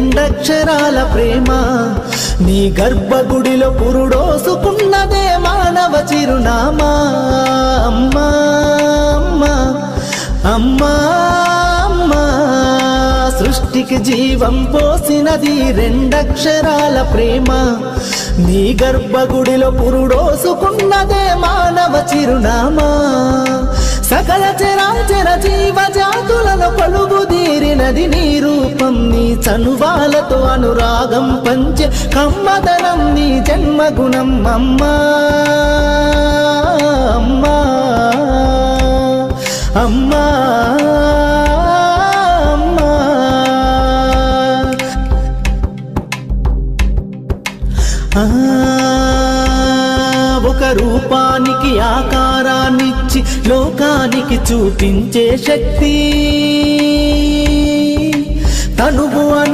రెండక్షరాల ప్రేమ. నీ గర్భగుడిలో పురుడోసుకున్నదే మానవ చిరునామా. అమ్మా అమ్మా అమ్మా అమ్మా. సృష్టికి జీవం పోసినది రెండక్షరాల ప్రేమ. నీ గర్భగుడిలో పురుడోసుకున్నదే మానవ చిరునామా. సకల చరాచర జీవజాతులను జాతులను నీ నీ చనువాలతో అనురాగం పంచే కమ్మదనం నీ జన్మగుణం. అమ్మా అమ్మా అమ్మా అమ్మా. ఒక రూపానికి ఆకారాన్నిచ్చి లోకానికి చూపించే శక్తి. తనువు అను